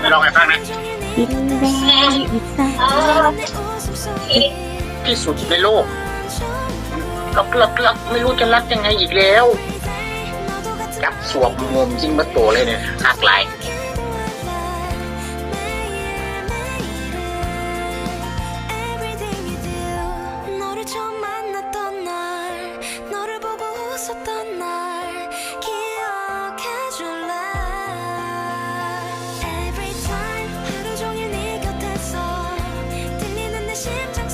ไปลองไงบ้างนะดินแดนอีสานที่สุดในโลกลักลักลักไม่รู้จะรักยังไงอีกแล้ว จับสวบมุมยิ่งมาโตเลยเนี่ยหักไหล었던 心中